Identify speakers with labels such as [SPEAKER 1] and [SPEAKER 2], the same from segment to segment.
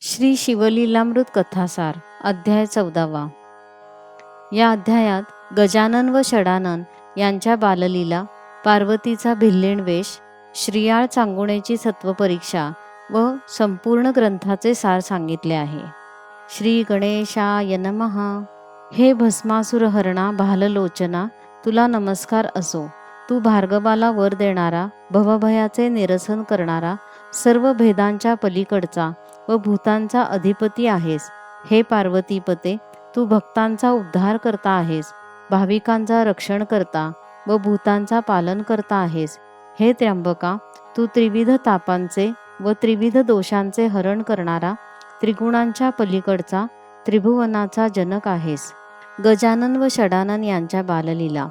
[SPEAKER 1] श्री शिवलीलामृत कथासार अध्याय चौदावा. या अध्यायात गजानन व षडानन यांच्या बाललीला पार्वतीचा भिल्लीण वेश श्रियाळ चांगुणेची सत्वपरीक्षा व संपूर्ण ग्रंथाचे सार सांगितले आहे. श्री गणेशाय नमः. हे भस्मासुर हरणा भाललोचना तुला नमस्कार असो. तू भार्गवाला वर देणारा भवभयाचे निरसन करणारा सर्व भेदांच्या पलीकडचा व भूतांचा अधिपती आहेस. हे पार्वतीपते तू भक्तांचा उद्धार करता आहेस भाविकांचा रक्षण करता व भूतांचा पालन करता आहेस. हे त्र्यंबका तू त्रिविध तापांचे व त्रिविध दोषांचे हरण करणारा त्रिगुणांच्या पलीकडचा त्रिभुवनाचा जनक आहेस. गजानन व षडानन यांच्या बाललीला.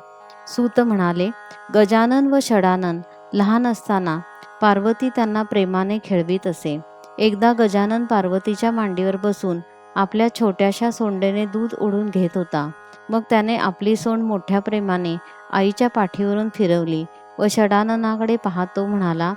[SPEAKER 1] सूत म्हणाले गजानन व षडानन लहान असताना पार्वती त्यांना प्रेमाने खेळवीत असे. एकदा गजानन पार्वतीच्या मांडीवर बसून आपल्या छोट्याशा सोंडेने दूध ओढून घेत होता. मग त्याने आपली सोंड मोठ्या प्रेमाने आईच्या पाठीवरून फिरवली व षडाननाकडे पाहतो म्हणाला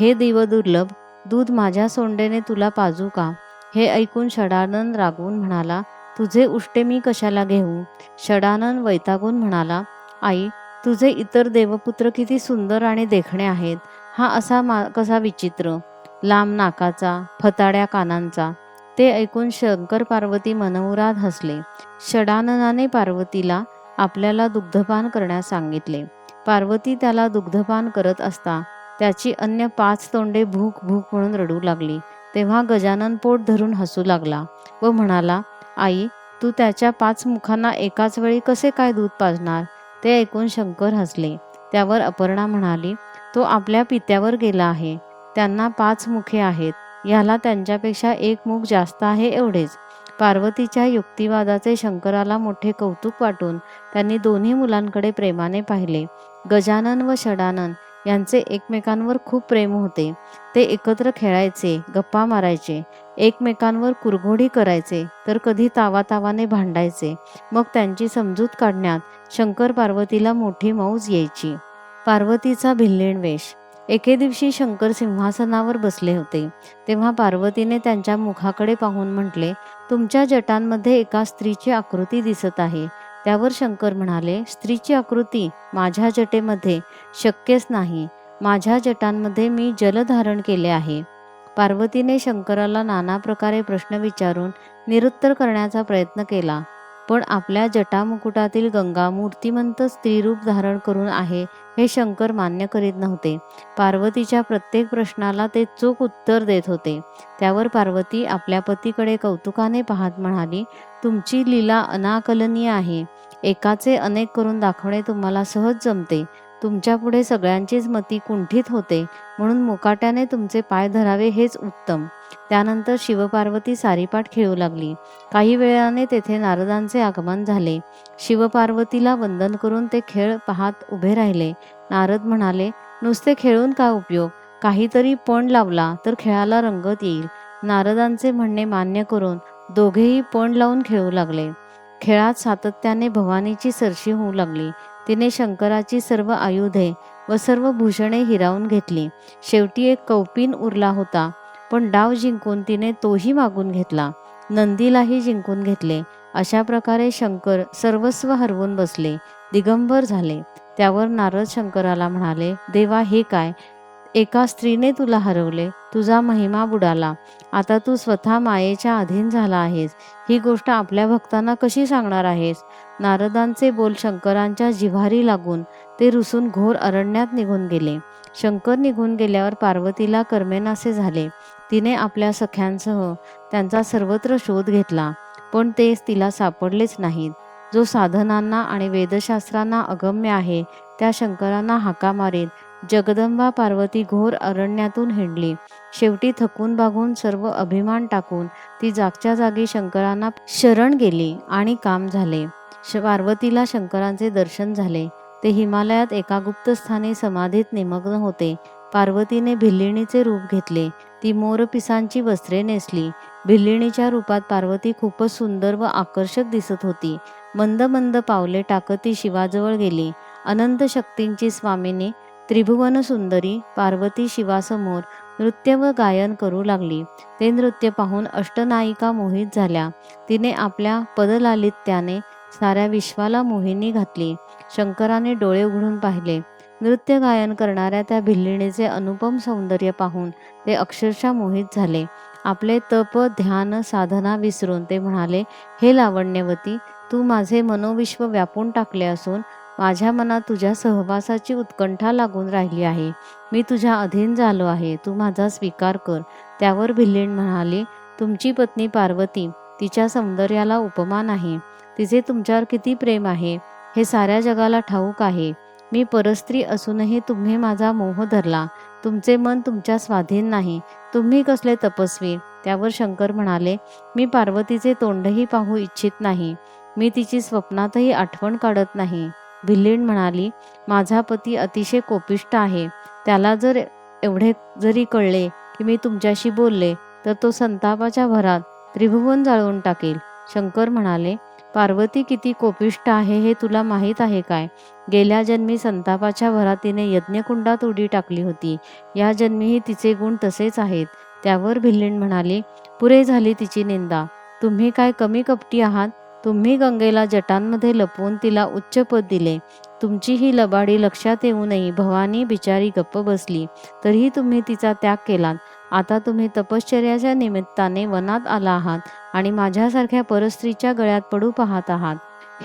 [SPEAKER 1] हे देवदुर्लभ दूध माझ्या सोंडेने तुला पाजू का? हे ऐकून षडानन रागवून म्हणाला तुझे उष्टे मी कशाला घेऊ? षडानन वैतागून म्हणाला आई तुझे इतर देवपुत्र किती सुंदर आणि देखणे आहेत. हा असा मा कसा विचित्र लांब नाकाचा फताड्या कानांचा ते ऐकून शंकर पार्वती मनमुराद हसले. षडाननाने पार्वतीला आपल्याला दुग्धपान करण्यास सांगितले. पार्वती त्याला दुग्धपान करत असता त्याची अन्य पाच तोंडे भूक भूक म्हणून रडू लागली. तेव्हा गजानन पोट धरून हसू लागला व म्हणाला आई तू त्याच्या पाच मुखांना एकाच वेळी कसे काय दूध पाजणार? ते ऐकून शंकर हसले. त्यावर अपर्णा म्हणाली तो आपल्या पित्यावर गेला आहे. त्यांना पाच मुखे आहेत. ह्याला त्यांच्यापेक्षा एक मुख जास्त आहे एवढेच. पार्वतीच्या युक्तिवादाचे शंकराला मोठे कौतुक वाटून त्यांनी दोन्ही मुलांकडे प्रेमाने पाहिले. गजानन व षडानन यांचे एकमेकांवर खूप प्रेम होते. ते एकत्र खेळायचे गप्पा मारायचे एकमेकांवर कुरघोडी करायचे तर कधी तावातावाने भांडायचे. मग त्यांची समजूत काढण्यात शंकर पार्वतीला मोठी मौज यायची. पार्वतीचा भिल्लीण वेश एके दिवशी शंकर सिंहासनावर बसले होते. तेव्हा पार्वतीने त्यांच्या मुखाकडे पाहून म्हटले तुमच्या जटांमध्ये एका स्त्रीची आकृती दिसत आहे. त्यावर शंकर म्हणाले स्त्रीची आकृती माझ्या जटेमध्ये शक्यच नाही. माझ्या जटांमध्ये मी जल धारण केले आहे. पार्वतीने शंकराला नाना प्रकारे प्रश्न विचारून निरुत्तर करण्याचा प्रयत्न केला. पण आपल्या जटामुकुटातील गंगा मूर्तिमंत स्त्रीरूप धारण करून आहे हे शंकर मान्य करीत नव्हते. पार्वतीच्या प्रत्येक प्रश्नाला ते चोख उत्तर देत होते. त्यावर पार्वती आपल्या पतीकडे कौतुकाने पाहत म्हणाली तुमची लीला अनाकलनीय आहे. एकाचे अनेक करून दाखवणे तुम्हाला सहज जमते. तुमच्यापुढे सगळ्यांचीच मती कुंठित होते म्हणून मुकाट्याने तुमचे पाय धरावे हेच उत्तम. त्यानंतर शिवपार्वती सारीपाठ खेळू लागली. काही वेळाने तेथे नारदांचे आगमन झाले. शिवपार्वतीला वंदन करून ते खेळ पाहत उभे राहिले. नारद म्हणाले नुसते खेळून का उपयोग? काहीतरी पण लावला तर खेळाला रंगत येईल. नारदांचे म्हणणे मान्य करून दोघेही पण लावून खेळू लागले. खेळात सातत्याने भवानीची सरशी होऊ लागली. तिने शंकराची सर्व आयुधे व सर्व भूषणे हिरावून घेतली. शेवटी एक कौपिन उरला होता पण डाव जिंकून तिने तोही मागून घेतला. नंदीलाही जिंकून घेतले. अशा प्रकारे शंकर सर्वस्व हरवून बसले. दिगंबर झाले. त्यावर नारद शंकराला म्हणाले देवा हे काय? एका स्त्रीने तुला हरवले. तुझा महिमा बुडाला. आता तू स्वतः मायेच्या अधीन झाला आहेस. ही गोष्ट आपल्या भक्तांना कशी सांगणार आहेस? नारदांचे बोल शंकरांच्या जिव्हारी लागून ते रुसून घोर अरण्यात निघून गेले. शंकर निघून गेल्यावर पार्वतीला कर्मेनासे झाले. तिने आपल्या सख्यांसह त्यांचा सर्वत्र शोध घेतला पण ते तिला सापडलेच नाहीत. जो साधनांना आणि वेदशास्त्रांना अगम्य आहे त्या शंकरांना हाका मारीत जगदंबा पार्वती घोर अरण्यातून हिंडली. शेवटी थकून बागून सर्व अभिमान टाकून ती जागच्या जागी शंकरांना शरण गेली आणि काम झाले. पार्वतीला शंकरांचे दर्शन झाले. ते हिमालयात एका गुप्तस्थानी समाधीत निमग्न होते. पार्वतीने भिल्लिणीचे रूप घेतले. ती मोरपिसांची वस्त्रे नेसली. भिल्लिणीच्या रूपात पार्वती खूपच सुंदर व आकर्षक दिसत होती. मंद मंद पावले टाकत ती शिवाजवळ गेली. अनंत शक्तींची स्वामिनी त्रिभुवन सुंदरी पार्वती शिवासमोर नृत्य व गायन करू लागली. ते नृत्य पाहून अष्टनायिका मोहित झाल्या. तिने आपल्या पदलालित्याने साऱ्या विश्वाला मोहिनी घातली. शंकराने डोळे उघडून पाहिले. नृत्य गायन करणाऱ्या त्या भिल्लीणीचे अनुपम सौंदर्य पाहून ते अक्षरशः मोहित झाले. आपले तप ध्यान साधना विसरून ते म्हणाले हे लावण्यवती तू माझे मनोविश्व व्यापून टाकले असून माझ्या मनात तुझ्या सहवासाची उत्कंठा लागून राहिली आहे. मी तुझ्या अधीन झालो आहे. तू माझा स्वीकार कर. त्यावर भिल्लीण म्हणाली तुमची पत्नी पार्वती तिच्या सौंदर्याला उपमा नाही तिचे तुमच्यावर किती प्रेम आहे? हे साऱ्या जगाला ठाऊक आहे. मी परस्त्री असूनही तुम्ही माझा मोह धरला. तुमचे मन तुमच्या स्वाधीन नाही. तुम्ही कसले तपस्वी? त्यावर शंकर म्हणाले मी पार्वतीचे तोंडही पाहू इच्छित नाही. मी तिची स्वप्नातही आठवण काढत नाही. भिल्लीण म्हणाली माझा पती अतिशय कोपिष्ट आहे. त्याला जर एवढे जरी कळले की मी तुमच्याशी बोलले तर तो संतापाच्या भरात त्रिभुवन जाळून टाकेल. शंकर म्हणाले पार्वती किती कोपिष्ट आहे हे तुला माहीत आहे काय? गेल्या जन्मी संतापाच्या भरात तिने यज्ञकुंडात उडी टाकली होती. या जन्मीही तिचे गुण तसेच आहेत. त्यावर भिल्लीण म्हणाली पुरे झाली तिची निंदा. तुम्ही काय कमी कपटी आहात? तुम्ही गंगेला जटांमध्ये लपवून तिला उच्च पद दिले. तुमची ही लबाडी लक्षात येऊनही भवानी बिचारी गप्प बसली. तरीही तुम्ही तिचा त्याग केलात. आता तुम्ही तपश्चर्याच्या निमित्ताने वनात आला आहात आणि माझ्यासारख्या परस्त्रीच्या गळ्यात पडू पाहत आहात.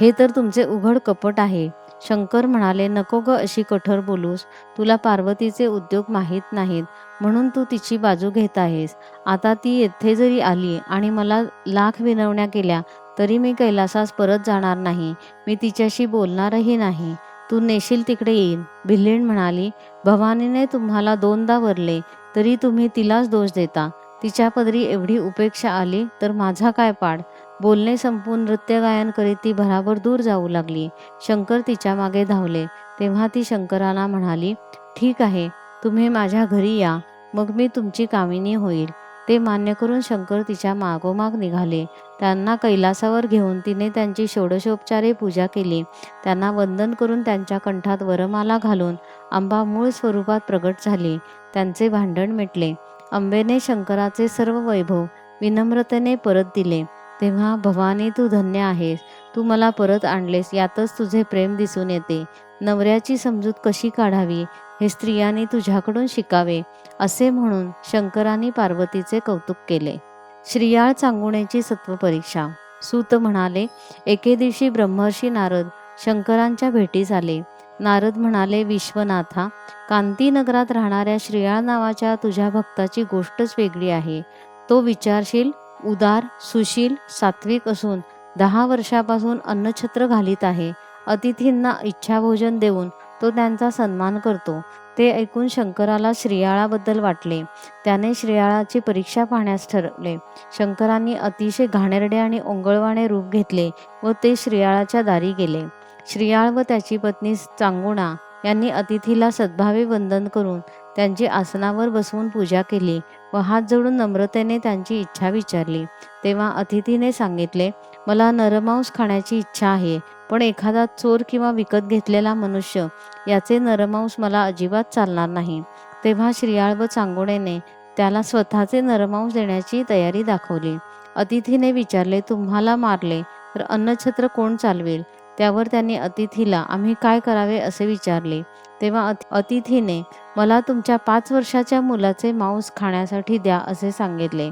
[SPEAKER 1] हे तर तुमचे उघड कपट आहे. शंकर म्हणाले नको ग अशी कठोर बोलूस. तुला पार्वतीचे उद्योग माहीत नाहीत म्हणून तू तिची बाजू घेत आहेस. आता ती येथे जरी आली आणि मला लाख विनवण्या केल्या तरी मी कैलासास परत जाणार नाही. मी तिच्याशी बोलणारही नाही. तू नेशील तिकडे येईन. भिल्लीण म्हणाली भवानीने तुम्हाला दोनदा वरले. तरी तुम्ही तिलाच दोष देता. तिच्या पदरी एवढी उपेक्षा आली तर माझा काय पाड? बोलणे संपून नृत्य गायन करीत ती भराभर दूर जाऊ लागली. शंकर तिच्यामागे धावले. तेव्हा ती शंकराला म्हणाली ठीक आहे तुम्ही माझ्या घरी या. मग मी तुमची कामिनी होईल. ते मान्य करून शंकर तिच्या मागोमाग निघाले. त्यांना कैलासावर घेऊन तिने त्यांची षोडशोपचारे पूजा केली. त्यांना वंदन करून त्यांच्या कंठात वरमाला घालून आंबा मूळ स्वरूपात प्रगट झाली. त्यांचे भांडण मिटले. अंबेने शंकराचे सर्व वैभव विनम्रतेने परत दिले. तेव्हा भवानी तू धन्य आहेस. तू मला परत आणलेस. यातच तुझे प्रेम दिसून येते. नवऱ्याची समजूत कशी काढावी? हे स्त्रियांनी तुझ्याकडून शिकावे. असे म्हणून शंकराने पार्वतीचे कौतुक केले. श्रियाळ चांगुणेची सत्वपरीक्षा. सूत म्हणाले एके दिवशी ब्रह्मर्षी नारद शंकरांच्या भेटीस आले. नारद म्हणाले विश्वनाथा कांतीनगरात राहणाऱ्या श्रियाळ नावाच्या तुझ्या भक्ताची गोष्टच वेगळी आहे. तो विचारशील उदार सुशील सात्विक असून दहा वर्षापासून अन्नछत्र घालीत आहे. अतिथींना इच्छाभोजन देऊन तो त्यांचा सन्मान करतो. ते ऐकून शंकराला श्रियाळाबद्दल वाटले. त्याने श्रियाळाची परीक्षा पाहण्यास ठरवले. शंकरांनी अतिशय घाणेरडे आणि ओंगळवाणे रूप घेतले व ते श्रियाळाच्या दारी गेले. श्रियाळ व त्याची पत्नी चांगुणा यांनी अतिथीला सद्भावे वंदन करून त्यांची आसनावर बसवून पूजा केली व हात जोडून नम्रतेने त्यांची इच्छा विचारली. तेव्हा अतिथीने सांगितले मला नरमांस खाण्याची इच्छा आहे पण एखादा चोर किंवा विकत घेतलेला मनुष्य याचे नरमांस मला अजिबात चालणार नाही. तेव्हा श्रियाळ व चांगोडेने त्याला स्वतःचे नरमांस देण्याची तयारी दाखवली. अतिथीने विचारले तुम्हाला मारले तर अन्नछत्र कोण चालवेल? त्यावर त्यांनी अतिथीला आम्ही काय करावे असे विचारले. तेव्हा अतिथीने मला तुमच्या पाच वर्षाच्या मुलाचे मांस खाण्यासाठी द्या असे सांगितले.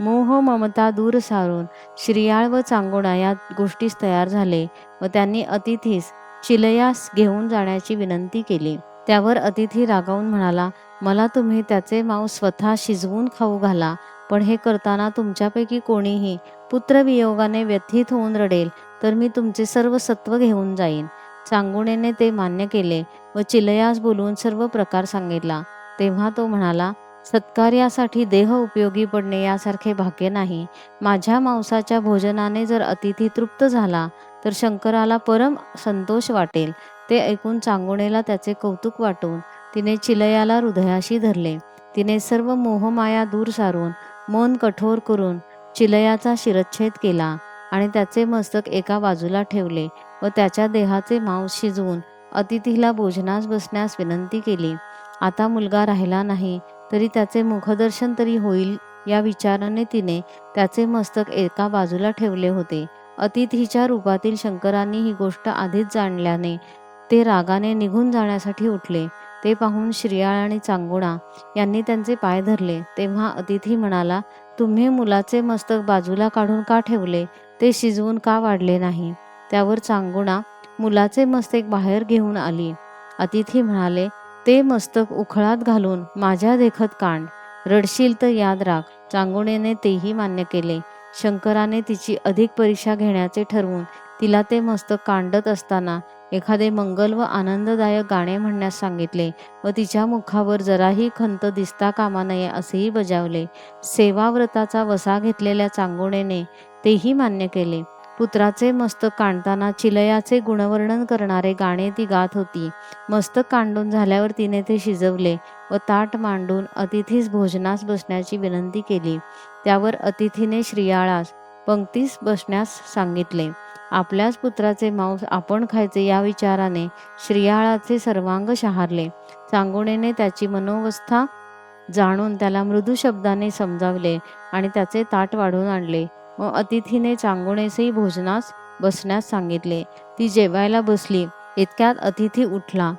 [SPEAKER 1] मोह ममता दूर सारून श्रियाळ व चांगोणा या गोष्टीस तयार झाले व त्यांनी अतिथीस चिलयास घेऊन जाण्याची विनंती केली. त्यावर अतिथी रागावून म्हणाला मला तुम्ही त्याचे मांस स्वतः शिजवून खाऊ घाला पण हे करताना तुमच्यापैकी कोणीही पुत्रवियोगाने व्यथित होऊन रडेल. तर मी तुमचे सर्व सत्व घेऊन जाईन. चांगुणेने ते मान्य केले व चिलयास बोलवून सर्व प्रकार सांगितला. तेव्हा तो म्हणाला सत्कार्यासाठी देह उपयोगी पडणे यासारखे भाग्य नाही. माझ्या मांसाच्या भोजनाने जर अतिथी तृप्त झाला तर शंकराला परम संतोष वाटेल. ते ऐकून चांगुणेला त्याचे कौतुक वाटून तिने चिलयाला हृदयाशी धरले. तिने सर्व मोहमाया दूर सारून मन कठोर करून चिलयाचा शिरच्छेद केला. आणि त्याचे मस्तक एका बाजूला ठेवले व त्याच्या देहाचे मांस शिजवून अतिथीला भोजनास बसण्यास विनंती केली. आता मुलगा राहिला नाही तरी त्याचे मुखदर्शन तरी होईल या विचाराने तिने त्याचे मस्तक एका बाजूला ठेवले होते. अतिथीच्या रूपातील शंकरांनी ही गोष्ट आधीच जाणल्याने ते रागाने निघून जाण्यासाठी उठले. ते पाहून श्रियाळ आणि चांगोडा यांनी त्यांचे पाय धरले. तेव्हा अतिथी म्हणाला तुम्ही मुलाचे मस्तक बाजूला काढून का ठेवले? ते शिजवून का वाढले नाही? त्यावर चांगुणा मुलाचे मस्तक बाहेर घेऊन आली. अतिथी म्हणाले ते मस्तक उखळात घालून माझ्या देखत कांड. रडशील तर याद राख. चांगुणेने तेही मान्य केले. शंकराने तिची अधिक परीक्षा घेण्याचे ठरवून तिला ते मस्तक कांडत असताना एखादे मंगल व आनंददायक गाणे म्हणण्यास सांगितले व तिच्या मुखावर जराही खंत दिसता कामा नये असेही बजावले. सेवाव्रताचा वसा घेतलेल्या चांगुणेने तेही मान्य केले. पुत्राचे मस्तक काढताना चिलयाचे गुणवर्णन करणारे गाणे ती गात होती. मस्तक कांडून झाल्यावर तिने ते शिजवले व ताट मांडून अतिथीस भोजनास बसण्याची विनंती केली. त्यावर अतिथीने श्रियाळास पंक्तीस बसण्यास सांगितले. आपल्याच पुत्राचे मांस आपण खायचे या विचाराने श्रियाळाचे सर्वांग शहारले. चांगुणेने त्याची मनोवस्था जाणून त्याला मृदू शब्दाने समजावले आणि त्याचे ताट वाढून आणले. व अतिथीने चांगुणेसही भोजनास बसण्यास सांगितले. ती जेवायला बसली. इतक्यात अतिथी उठला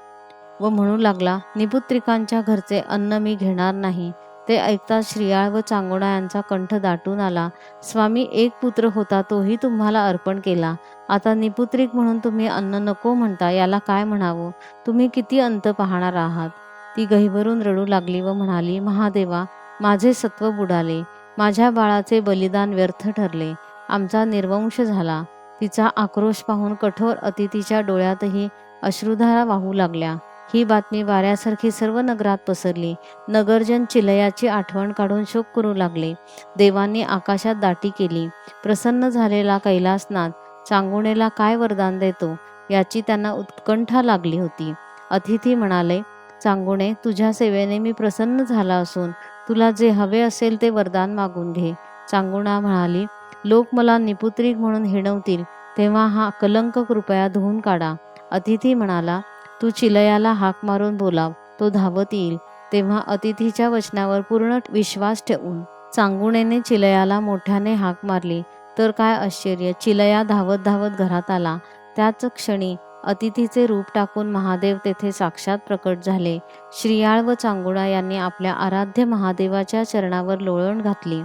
[SPEAKER 1] व म्हणू लागला निपुत्रिकांच्या घरचे अन्न मी घेणार नाही. ते ऐकता श्रियाळ व चांगोडा यांचा कंठ दाटून आला. स्वामी एक पुत्र होता तोही तुम्हाला अर्पण केला. आता निपुत्रिक म्हणून तुम्ही अन्न नको म्हणता याला काय म्हणावं? तुम्ही किती अंत पाहणार आहात? ती गहिभरून रडू लागली व म्हणाली महादेवा माझे सत्व बुडाले. माझ्या बाळाचे बलिदान व्यर्थ ठरले. आमचा निर्वंश झाला. तिचा आक्रोश पाहून कठोर अतिथीच्या डोळ्यातही अश्रुधारा वाहू लागल्या. ही बातमी वाऱ्यासारखी सर्व नगरात पसरली. नगरजन चिलयाची आठवण काढून शोक करू लागले. देवांनी आकाशात दाटी केली. प्रसन्न झालेला कैलासनाथ चांगुणेला काय वरदान देतो याची त्यांना उत्कंठा लागली होती. अतिथी म्हणाले चांगुणे तुझ्या सेवेने मी प्रसन्न झाला असून तुला जे हवे असेल ते वरदान मागून घे. चांगुणा म्हणाली लोक मला निपुत्रिक म्हणून हिणवतील तेव्हा हा कलंक कृपया धुवून काढा. अतिथी म्हणाला तू चिलयाला हाक मारून बोलाव. तो धावत येईल. तेव्हा अतिथीच्या वचनावर पूर्ण विश्वास ठेवून चांगुणेने चिलयाला मोठ्याने हाक मारली. तर काय आश्चर्य चिलया धावत धावत घरात आला. त्याच क्षणी अतिथीचे रूप टाकून महादेव तेथे साक्षात प्रकट झाले. श्रियाळ व चांगुडा यांनी आपल्या आराध्य महादेवाच्या चरणावर लोळण घातली.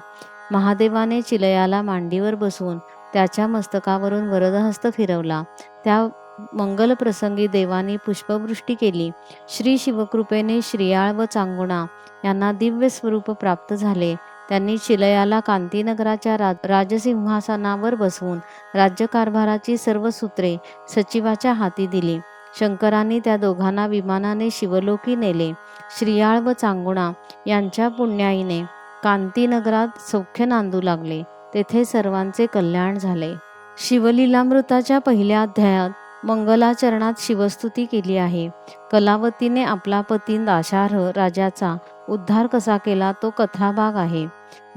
[SPEAKER 1] महादेवाने चिलयाला मांडीवर बसवून त्याच्या मस्तकावरून वरदहस्त फिरवला. त्या मंगल प्रसंगी देवानी पुष्पवृष्टी केली. श्री शिवकृपेने श्रियाळ व चांगुणा यांना दिव्य स्वरूप प्राप्त झाले. त्यांनी चिलयाला कांतीनगराच्या राज राजसिंहासनावर बसवून राज्यकारभाराची सर्व सूत्रे सचिवाच्या हाती दिली. शंकरांनी त्या दोघांना विमानाने शिवलोकी नेले. श्रियाळ व चांगुणा यांच्या पुण्याईने कांतीनगरात सौख्य नांदू लागले. तेथे सर्वांचे कल्याण झाले. शिवलीलामृताच्या पहिल्या अध्यायात मंगलाचरणात शिवस्तुती केली आहे. कलावतीने आपला पती दाशार्ह राजाचा उद्धार कसा केला तो कथाभाग आहे.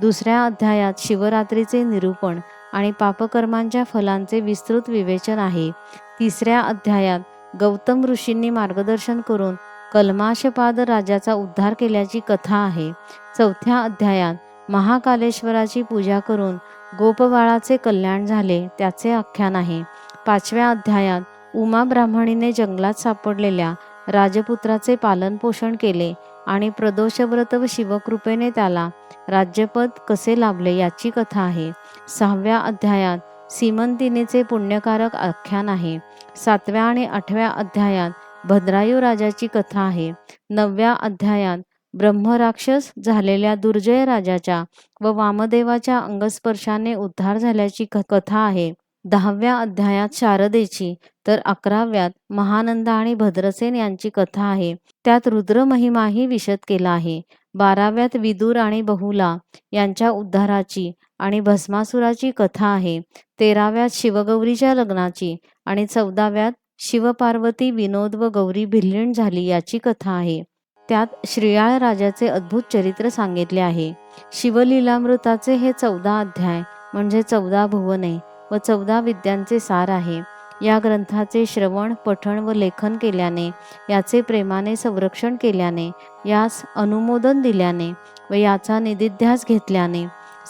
[SPEAKER 1] दुसऱ्या अध्यायात शिवरात्रीचे निरूपण आणि पापकर्मांच्या फलांचे विस्तृत विवेचन आहे. तिसऱ्या अध्यायात गौतम ऋषींनी मार्गदर्शन करून कलमाशपाद राजाचा उद्धार केल्याची कथा आहे. चौथ्या अध्यायात महाकालेश्वराची पूजा करून गोपबाळाचे कल्याण झाले त्याचे आख्यान आहे. पाचव्या अध्यायात उमा ब्राह्मणीने जंगलात सापडलेल्या राजपुत्राचे पालनपोषण केले आणि प्रदोषव्रत व शिवकृपेने त्याला राज्यपद कसे लाभले याची कथा आहे. सहाव्या अध्यायात सीमंतिनीचे पुण्यकारक आख्यान आहे. सातव्या आणि आठव्या अध्यायात भद्रायू राजाची कथा आहे. नवव्या अध्यायात ब्रह्मराक्षस झालेल्या दुर्जय राजाच्या व वामदेवाच्या अंगस्पर्शाने उद्धार झाल्याची कथा आहे. दहाव्या अध्यायात शारदेची तर अकराव्यात महानंद आणि भद्रसेन यांची कथा आहे. त्यात रुद्रमहिमाही विशद केला आहे. बाराव्यात विदूर आणि बहुला यांच्या उद्धाराची आणि भस्मासुराची कथा आहे. तेराव्यात शिवगौरीच्या लग्नाची आणि चौदाव्यात शिवपार्वती विनोद व गौरी भिल्लीण झाली याची कथा आहे. त्यात श्रीयाळ राजाचे अद्भुत चरित्र सांगितले आहे. शिवलीलामृताचे हे चौदा अध्याय म्हणजे चौदा भुवने व चौदा विद्यांचे सार आहे. या ग्रंथाचे श्रवण पठण व लेखन केल्याने याचे प्रेमाने संरक्षण केल्याने यास अनुमोदन दिल्याने व याचा निदिध्यास घेतल्याने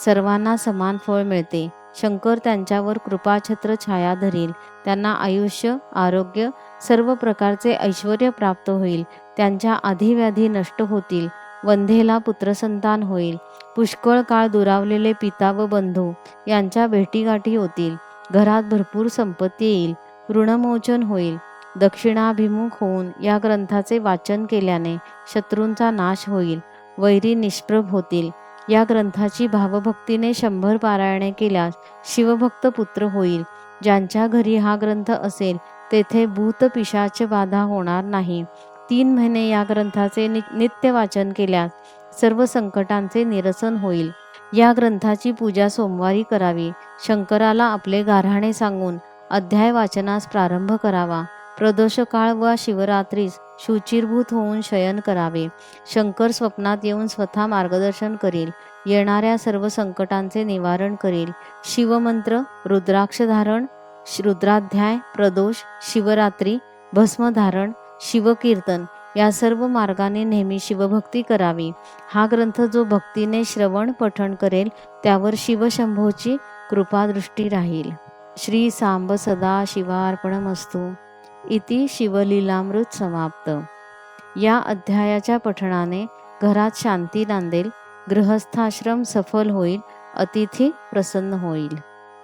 [SPEAKER 1] सर्वांना समान फळ मिळते. शंकर त्यांच्यावर कृपाछत्र छाया धरील. त्यांना आयुष्य आरोग्य सर्व प्रकारचे ऐश्वर प्राप्त होईल. त्यांच्या आधीव्याधी नष्ट होतील. वंधेला पुत्रसंतान होईल. पुष्कळ काळ दुरावलेले पिता व बंधू यांच्या भेटीगाठी होतील. घरात भरपूर संपत्ती येईल. ऋणमोचन होईल. दक्षिणाभिमुख होऊन या ग्रंथाचे वाचन केल्याने शत्रूंचा नाश होईल. वैरी निष्प्रभ होतील. या ग्रंथाची भावभक्तीने शंभर पारायणे केल्यास शिवभक्त पुत्र होईल. ज्यांच्या घरी हा ग्रंथ असेल तेथे भूत पिशाच बाधा होणार नाही. तीन महिने या ग्रंथाचे नि नित्य वाचन केल्यास सर्व संकटांचे निरसन होईल. या ग्रंथाची पूजा सोमवारी करावी. शंकराला आपले गाऱ्हाणे सांगून अध्याय वाचनास प्रारंभ करावा. प्रदोषकाळ व शिवरात्रीस शुचिरभूत होऊन शयन करावे. शंकर स्वप्नात येऊन स्वतः मार्गदर्शन करील. येणाऱ्या सर्व संकटांचे निवारण करील. शिवमंत्र रुद्राक्ष धारण रुद्राध्याय प्रदोष शिवरात्री भस्मधारण शिवकीर्तन या सर्व मार्गाने नेहमी शिवभक्ती करावी. हा ग्रंथ जो भक्तीने श्रवण पठण करेल त्यावर शिवशंभोची कृपादृष्टी राहील. श्री सांब सदा शिवार्पणमस्तू. इति शिवलीलामृत समाप्त. या अध्यायाच्या पठणाने घरात शांती नांदेल गृहस्थाश्रम सफल होईल अतिथी प्रसन्न होईल.